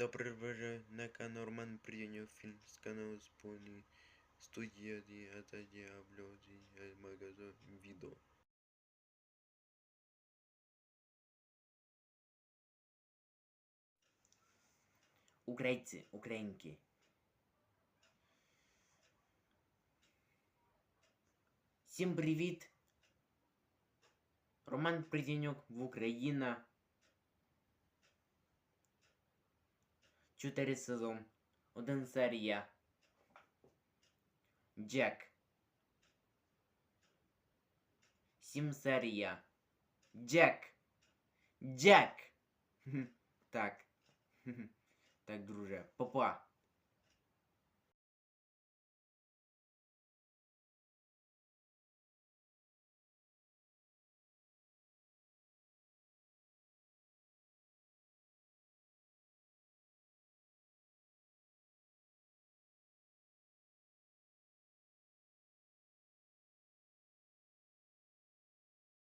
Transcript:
Добрий вечір, на канал Роман прийняв фільм з каналу Спольний студія Діата Діабло магазин відео. Українці, українки. Всім привіт! Роман Приденюк в Україна. Чотири сезон. Один серія. Джек. 7 серія. Джек. Джек. Так. Так, друже. Папа.